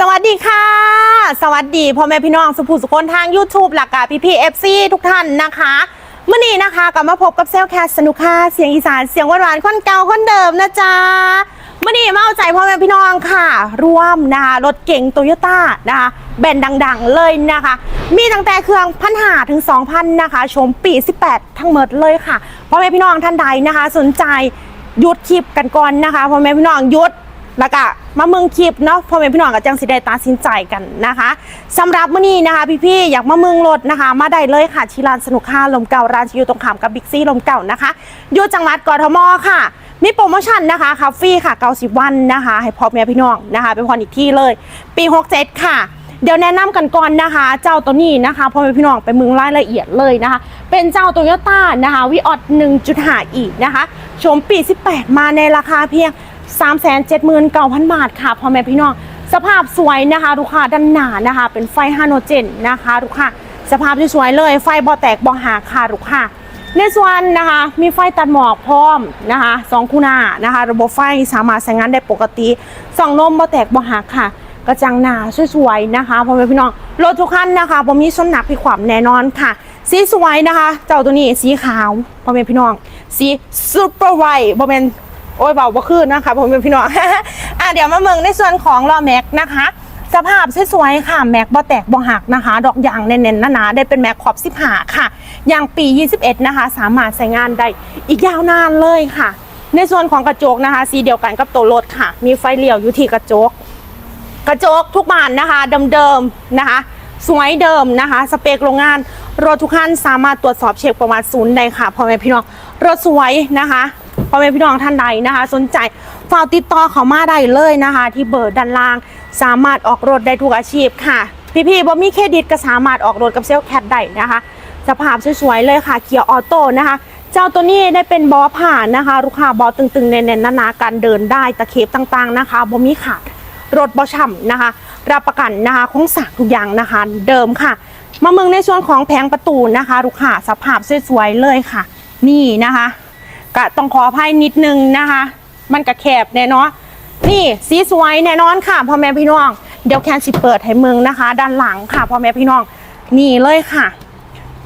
สวัสดีค่ะ สวัสดีพ่อแม่พี่น้องสุภูสุคนทาง YouTube หลักกาพี่พีเอฟซีทุกท่านนะคะเมื่อนี้นะคะกลับมาพบกับเซลแคสสนุกค่ะเสียงอีสานเสียงหวานๆคนเก่าคนเดิมนะจ๊ะเมื่อนี้มาเอาใจพ่อแม่พี่น้องค่ะ ร่วมนะคะรถเก๋งโตโยต้านะคะแบรนด์ดัง ๆ เลยนะคะ มีตั้งแต่เครื่องพันหาถึง 2,000 นะคะชมปี 18 ทั้งหมดเลยค่ะพ่อแม่พี่น้องท่านใดนะคะ สนใจหยุดคลิปกันก่อนนะคะพ่อแม่พี่น้องหยุด แล้วก็มาเมืองคลิปเนาะพ่อแม่พี่น้องกับจังสิได้ตัดสินใจกันนะคะสำหรับมื้อนี้นะคะ พี่ๆอยากมาเมืองรถนะคะ มาได้เลยค่ะที่ร้านสนุกค่าลมเก่าร้านที่อยู่ตรงขามกับบิ๊กซี่ลมเก่านะคะอยู่จังหวัดกทมค่ะมีโปรโมชั่นนะคะคาเฟ่ค่ะ90วันนะคะ ให้พ่อแม่พี่น้องนะคะเป็นพรออีกที่เลย ปี 67 ค่ะเดี๋ยวแนะนำกันก่อนนะคะ เจ้าตัวนี้นะคะพ่อแม่พี่น้องไปเมืองรายละเอียดเลยนะคะ เป็นเจ้าโตโยต้านะคะวิออด1.5อีกนะคะชมปี 18 มาในราคาเพียง 379,000 บาทค่ะพ่อแม่พี่น้อง สภาพสวยนะคะลูกค้าด้านหนานะคะ เป็นไฟฮาโนเจนนะคะลูกค้าสภาพที่สวยเลย ไฟบอแตกบอหาค่ะลูกค้าในส่วนนะคะมีไฟตัดหมอกพร้อมนะคะสองคูหนานะคะ ระบบไฟสามารถใช้งานได้ปกติสองลมบอแตกบอหักค่ะกระจังหนาสวยๆนะคะพ่อแม่พี่น้องรถทุกคันนะคะผมมีส้นหนักพี่ความแน่นอนค่ะ สีสวยนะคะ เจ้าตัวนี้สีขาวพ่อแม่พี่น้อง สีซูเปอร์ไวท์บ่เป็น โอ้ยเบาบ่ขึ้นนะคะผมเป็นพี่น้อง อะเดี๋ยวมาเมืองในส่วนของลอแม็กนะคะ สภาพสวยๆค่ะแม็กบ่แตกบ่หักนะคะ ดอกยางแน่นๆหนาๆได้เป็นแม็กขอบ15ค่ะยางปี 21 นะคะ สามารถใช้งานได้อีกยาวนานเลยค่ะ ในส่วนของกระจกนะคะ สีเดียวกันกับตัวรถค่ะ มีไฟเลี้ยวอยู่ที่กระจก กระจกทุกบานนะคะเดิมๆนะคะสวยเดิมนะคะ สเปคโรงงานรถทุกคันสามารถตรวจสอบเช็คประวัติศูนย์ได้ค่ะพ่อแม่พี่น้องรถสวยนะคะ พ่อแม่พี่น้องท่านใดนะคะ สนใจฝากติดต่อเขามาได้เลยนะคะ ที่เบอร์ด้านล่าง สามารถออกรถได้ทุกอาชีพค่ะ พี่ๆบ่มีเครดิตก็สามารถออกรถกับเซลแคทได้นะคะ สภาพสวยๆเลยค่ะเกียร์ออโต้นะคะ เจ้าตัวนี้ได้เป็นบอผ่านนะคะลูกค้าบอตึงๆแน่นๆนาๆการเดินได้ตะเข็บต่างๆนะคะบ่มีขาดรถบอช่ำนะคะ รับประกันนะคะโครงสร้างทุกอย่างนะคะ เดิมค่ะ มาเมืองในส่วนของแผงประตูนะคะลูกค้าสภาพสวยๆเลยค่ะ นี่นะคะ ก็ต้องขออภัยนิดนึงนะคะ มันกระแคบแน่เนอนนี่สีสวยแน่นอนค่ะพ่อแม่พี่น้อง เดี๋ยวแคนสิเปิดให้เมืองนะคะ ด้านหลังค่ะพ่อแม่พี่น้องนี่เลยค่ะ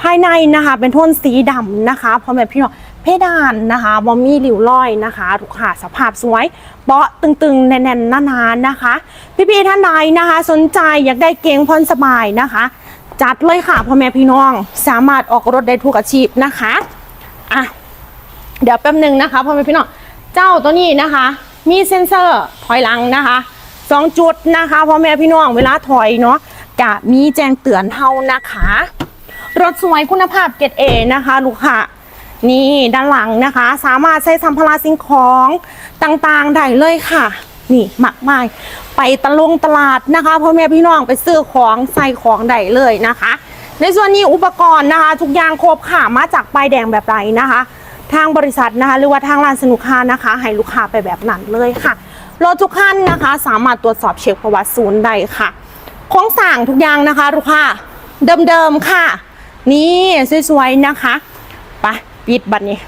ภายในนะคะเป็นโทนสีดำนะคะพ่อแม่พี่น้องเพดานนะคะบอมีริ้วรอยนะคะลูกค้าสภาพสวยเบาะตึงๆ แน่นๆนานๆนะคะ พี่ๆท่านใดนะคะ สนใจอยากได้เกงพรสบายนะคะ จัดเลยค่ะพ่อแม่พี่น้องสามารถออกรถได้ทุกอาชีพนะคะอะ เดี๋ยวแป๊บหนึ่งนะคะพ่อแม่พี่น้องเจ้าตัวนี้นะคะ มีเซ็นเซอร์ถอยหลังนะคะสองจุดนะคะพ่อแม่พี่น้องเวลาถอยเนาะกะมีแจ้งเตือนเท่านะคะ รถสวยคุณภาพเกรดเอนะคะลูกค้านี่ด้านหลังนะคะ สามารถใช้สัมภาระสิ่งของต่างๆได้เลยค่ะ นี่มากมายไปตะลงตลาดนะคะพ่อแม่พี่น้องไปซื้อของใส่ของได้เลยนะคะ ในส่วนนี้อุปกรณ์นะคะ ทุกอย่างครบค่ะมาจากป้ายแดงแบบไรนะคะ ทางบริษัทนะคะ หรือว่าทางร้านสนุกค้านะคะ ให้ลูกค้าไปแบบนั้นเลยค่ะรถทุกคันนะคะ สามารถตรวจสอบเช็คประวัติศูนย์ได้ค่ะโครงสร้างทุกอย่างนะคะลูกค้าเดิมๆค่ะ นี่สวยๆนะคะไปปิดบัตรนี้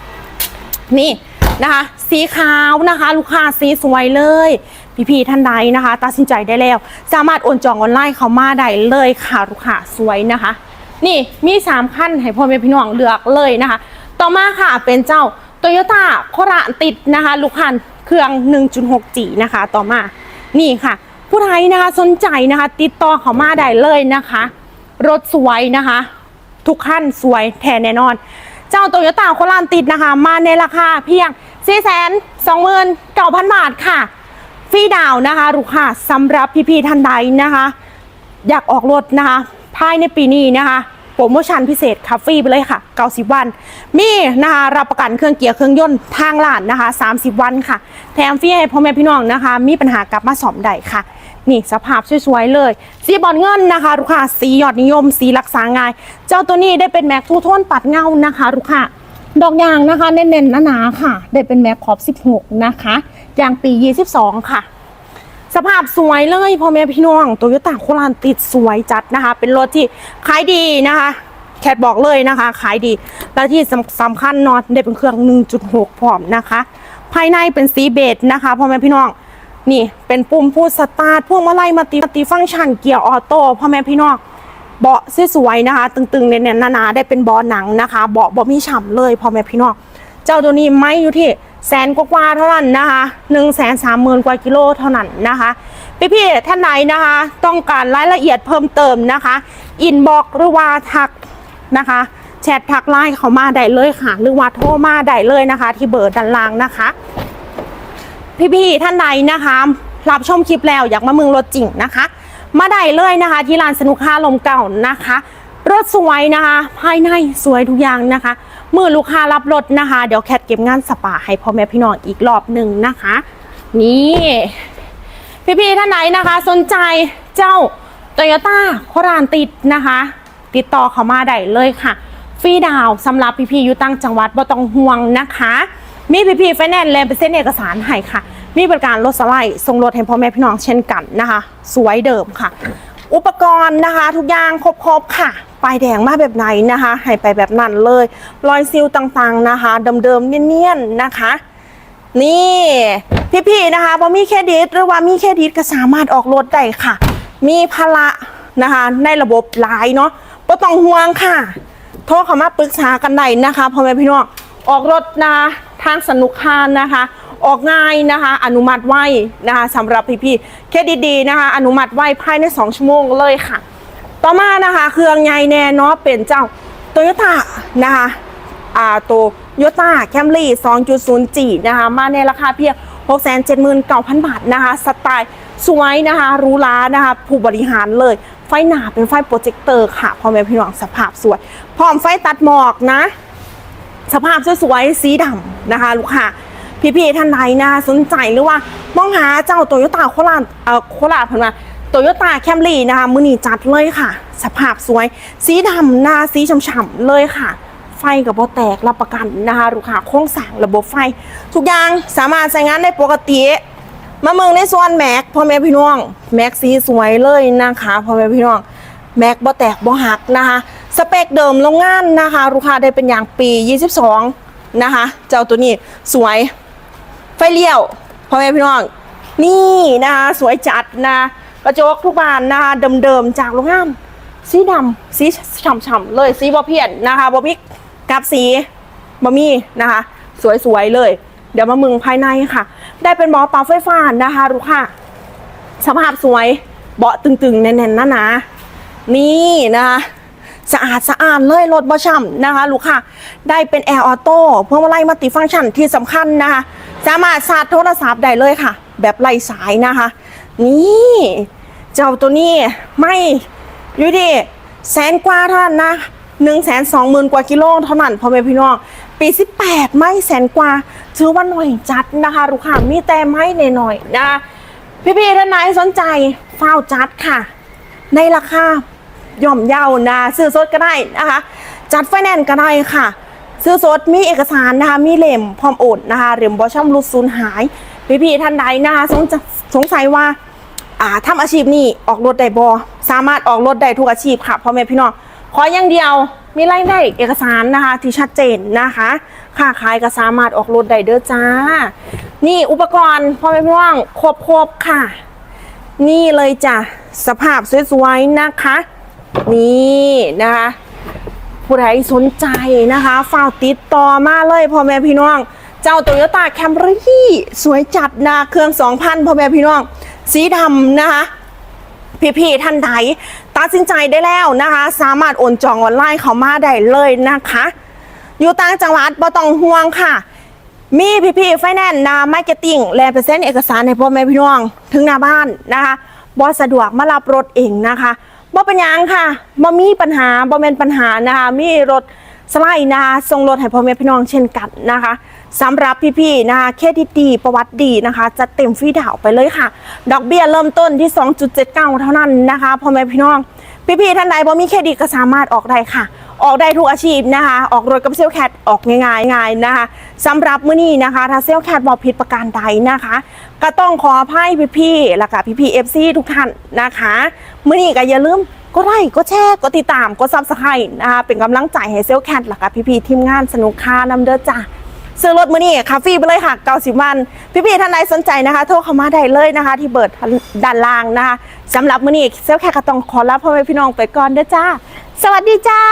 นี่นะคะ สีขาวนะคะ ลูกค้าสีสวยเลยพี่ๆท่านใดนะคะ ตัดสินใจได้แล้ว สามารถโอนจองออนไลน์เขามาได้เลยค่ะลูกค้าสวยนะคะ นี่มีสามขั้นให้พ่อแม่พี่น้องเลือกเลยนะคะ ต่อมาค่ะเป็นเจ้าโตโยต้าโคระติดนะคะลูกคันเครื่อง 1.6G นะคะ ต่อมานี่ค่ะ ผู้ไทยนะคะสนใจนะคะ ติดต่อเขามาได้เลยนะคะ รถสวยนะคะ ทุกขั้นสวยแท้แน่นอน เจ้าโตโยต้าโคราติดนะคะ มาในราคาเพียง 4 2 9 0 0 0 บาทค่ะฟรีดาวน์นะคะลูกค้าสำหรับพี่ๆท่านใดนะคะ อยากออกรถนะคะ ภายในปีนี้นะคะ โปรโมชั่นพิเศษค่ะฟรีไปเลยค่ะ 90 วัน มีนะคะรับประกันเครื่องเกียร์เครื่องยนต์ทางร้านนะคะ 30 วันค่ะ แถมฟรีให้พ่อแม่พี่น้องนะคะ มีปัญหากลับมาสอมได้ค่ะ นี่สภาพสวยๆเลย สีบอลเงินนะคะ ลูกค้าสียอดนิยม สีรักษาง่าย เจ้าตัวนี้ได้เป็นแม็กทูโทนปัดเงานะคะ ลูกค้าดอกยางนะคะเน้นๆหนาๆค่ะ ได้เป็นแม็กขอบ 16 นะคะยางปี 22 ค่ะ สภาพสวยเลยพ่อแม่พี่น้องโตโยต้าโคราชติดสวยจัดนะคะ เป็นรถที่ขายดีนะคะแคทบอกเลยนะคะ ขายดี และที่สำสำคัญนอนได้เป็นเครื่อง 1.6 พร้อมนะคะ ภายในเป็นสีเบจนะคะพ่อแม่พี่น้องนี่เป็นปุ่มพูดสตาร์ทพวงมาไลัยมัลติมัลติฟังก์ชันเกียร์ออโต้พ่อแม่พี่น้องเบาะสวยๆนะคะ ตึงๆเน่นๆหนาๆได้เป็นเบาะหนังนะคะ เบาะบ่มีฉ่ำเลยพ่อแม่พี่น้องเจ้าตัวนี้ไม่อยู่ที่ แสนกว่าเท่านั้นนะคะหนึ่งแสนสามหมื่นกว่ากิโลเท่านั้นนะคะ พี่ๆท่านไหนนะคะ ต้องการรายละเอียดเพิ่มเติมนะคะอินบ็อกหรือว่าทักนะคะแชททักไลน์เขามาได้เลยค่ะ หรือว่าโทรมาได้เลยนะคะ ที่เบอร์ด้านล่างนะคะ พี่ๆท่านใดนะคะ รับชมคลิปแล้วอยากมาเมืองรถจริงนะคะ มาได้เลยนะคะ ที่ร้านสนุกค่าลมเก่านะคะ รถสวยนะคะ ภายในสวยทุกอย่างนะคะเมื่อลูกค้ารับรถนะคะ เดี๋ยวแคทเก็บงานสปาให้พ่อแม่พี่น้องอีกรอบหนึ่งนะคะ นี่พี่ๆท่านไหนนะคะ สนใจเจ้าโตโยต้าโครานติดนะคะ ติดต่อเขามาได้เลยค่ะฟรีดาวสำหรับพี่ๆอยู่ตั้งจังหวัดบ่ต้องห่วงนะคะ มีพี่ๆไฟแนนซ์แลนเป็นเส้นเอกสารให้ค่ะ มีบริการรถสไลด์ส่งรถให้พ่อแม่พี่น้องเช่นกันนะคะ สวยเดิมค่ะ อุปกรณ์นะคะ ทุกอย่างครบๆค่ะป้ายแดงมาแบบไหนนะคะให้ไปแบบนั้นเลย รอยซิลต่างๆนะคะเดิมๆเนียนๆนะคะ นี่พี่ๆนะคะพอมีเครดิตหรือว่ามีเครดิตก็สามารถออกรถได้ค่ะ มีภาระนะคะในระบบหลายเนาะก็ต้องห่วงค่ะ โทรเข้ามาปรึกษากันได้นะคะพ่อแม่พี่น้องออกรถนะทางสนุกคานนะคะ ออกง่ายนะคะ อนุมัติไว้นะคะสำหรับพี่ๆเครดิตดีนะคะ อนุมัติไว้ภายใน 2 ชั่วโมงเลยค่ะ ต่อมานะคะ เครื่องใหญ่แน่เนาะเป็นเจ้าโตโยต้านะคะอ่าตัวโยต้าแคมรี่ 2.0G นะคะมาในราคาเพียง 679,000 บาทนะคะ สไตล์สวยนะคะหรูหรานะคะผู้บริหารเลย ไฟหนาเป็นไฟโปรเจคเตอร์ค่ะพ่อแม่พี่น้องสภาพสวย พร้อมไฟตัดหมอกนะ สภาพสวยๆสีดำนะคะ ลูกค้า พี่ๆท่านใดนะคะสนใจหรือว่ามองหาเจ้าโตโยต้าโคราชเอ่อโคราชพิ่นว่าโตโยต้าแคมรี่นะคะมือนีจัดเลยค่ะ สภาพสวย สีดำหน้าสีฉ่ำๆเลยค่ะ ไฟกับโบแตกรับประกันนะคะลูกค้าโครงสร้างระบบไฟ ทุกอย่างสามารถใช้งานได้ปกติมาเมืองในส่วนแม็กพ่อแม่พี่น้อง แม็กสีสวยเลยนะคะพ่อแม่พี่น้องแม็กบ่แตกบ่หักนะคะ สเปคเดิมโรงงานนะคะลูกค้าได้เป็นอย่างปี 22 นะคะ เจ้าตัวนี้สวย ฟเลี้ยวพ่อแม่พี่น้อง นี่นะคะสวยจัดนะกระจกทุกบานนะคะเดิมๆจากโรงงานสีดำสีฉ่ำๆเลยสีบอเพียนนะคะบอพิกกับสีบะมี่นะคะ สวยๆเลย เดี๋ยวมามึงภายในค่ะ ได้เป็นเบาะเป่าไฟฟ้านะคะลูกค่ะ สภาพสวยเบาะตึงๆแน่นๆนะนะนี่นะคะ สะอาดสะอาดเลยรถบอช่ำนะคะ ลูกค่ะได้เป็นแอร์ออโต้เพวงมาลัยมัลติฟังก์ชันที่สำคัญนะคะ สามารถชาร์จโทรศัพท์ได้เลยค่ะ แบบไร้สายนะคะ นี่เจ้าตัวนี้ไม่อยู่ดีแสนกว่าเท่านั้นนะหนึ่งแสนสองหมื่นกว่ากิโลเท่านั้นพ่อแม่พี่น้องปีสิบแปดไม่แสนกว่าถือว่าหน่อยจัดนะคะลูกค้ามีแต่ไม่หน่อยๆนะพี่ๆท่านไหนสนใจเฝ้าจัดค่ะ ในราคา ย่อมเยานะซื้อสดก็ได้นะคะ จัดไฟแนนซ์ก็ได้ค่ะ ซื้อสดมีเอกสารนะคะ มีเล่มพร้อมโอนนะคะเหลี่ยมบอช่ำรุดสูญหายพี่ๆท่านใดนะคะสงสงสัยว่าอ่าทำอาชีพนี้ออกรถได้บอสามารถออกรถได้ทุกอาชีพค่ะพ่อแม่พี่น้องขออย่างเดียวมีรายได้เอกสารนะคะที่ชัดเจนนะคะค่าขายก็สามารถออกรถได้เด้อจ้า นี่อุปกรณ์พ่อแม่พี่น้องครบๆค่ะ นี่เลยจ้ะสภาพสวยๆนะคะ นี่นะคะผู้ใดสนใจนะคะฝากติดต่อมาเลยพ่อแม่พี่น้อง เจ้าโตโยต้าแคมรี่สวยจัดนะเครื่อง2,000พ่อแม่พี่น้อง สีดำนะคะพี่ๆท่านใดตัดสินใจได้แล้วนะคะ สามารถโอนจองออนไลน์เขามาได้เลยนะคะ อยู่ต่างจังหวัดบ่ต้องห่วงค่ะ มีพี่ๆไฟแนนซ์นะมาร์เก็ตติ้งและเปอร์เซ็นต์เอกสารให้พ่อแม่พี่น้อง ถึงหน้าบ้านนะคะบ่สะดวกมารับรถเองนะคะ บ่เป็นหยังค่ะบ่มีปัญหาบ่เป็นปัญหานะคะ มีรถสไลด์นะคะทรงรถให้พ่อแม่พี่น้องเช่นกันนะคะสำหรับพี่ๆนะคะเครดิตดีประวัติดีนะคะจะเต็มฟรีดาวไปเลยค่ะ ดอกเบี้ยเริ่มต้นที่ 2.79 เท่านั้นนะคะพ่อแม่พี่น้อง พี่ๆท่านใดบ่มีเครดิตก็สามารถออกได้ค่ะ ออกได้ทุกอาชีพนะคะ ออกรถกับเซลแคทออกง่ายๆง่ายนะคะสำหรับมื้อนี้นะคะ ถ้าเซลแคทบอกผิดประการใดนะคะ ก็ต้องขออภัยพี่ๆแล้วก็พี่ๆเอฟซีทุกท่านนะคะมื้อนี้ก็อย่าลืมก็ไลค์ก็แชร์ก็ติดตามก็ซับสไครต์นะคะเป็นกำลังใจให้เซลแคทแล้วก็พี่ๆทีมงานสนุกค่านำเด้อจ้าซื้อรถมือนี่คาฟรีไปเลยค่ะ90วัน พี่ๆท่านใดสนใจนะคะ โทรเข้ามาได้เลยนะคะ ที่เบิร์ดด้านล่างนะคะสำหรับมือนี่เซลแคร์ก็ต้องขอลาพ่อแม่พี่น้องไปก่อนเด้อจ้า สวัสดีจ้า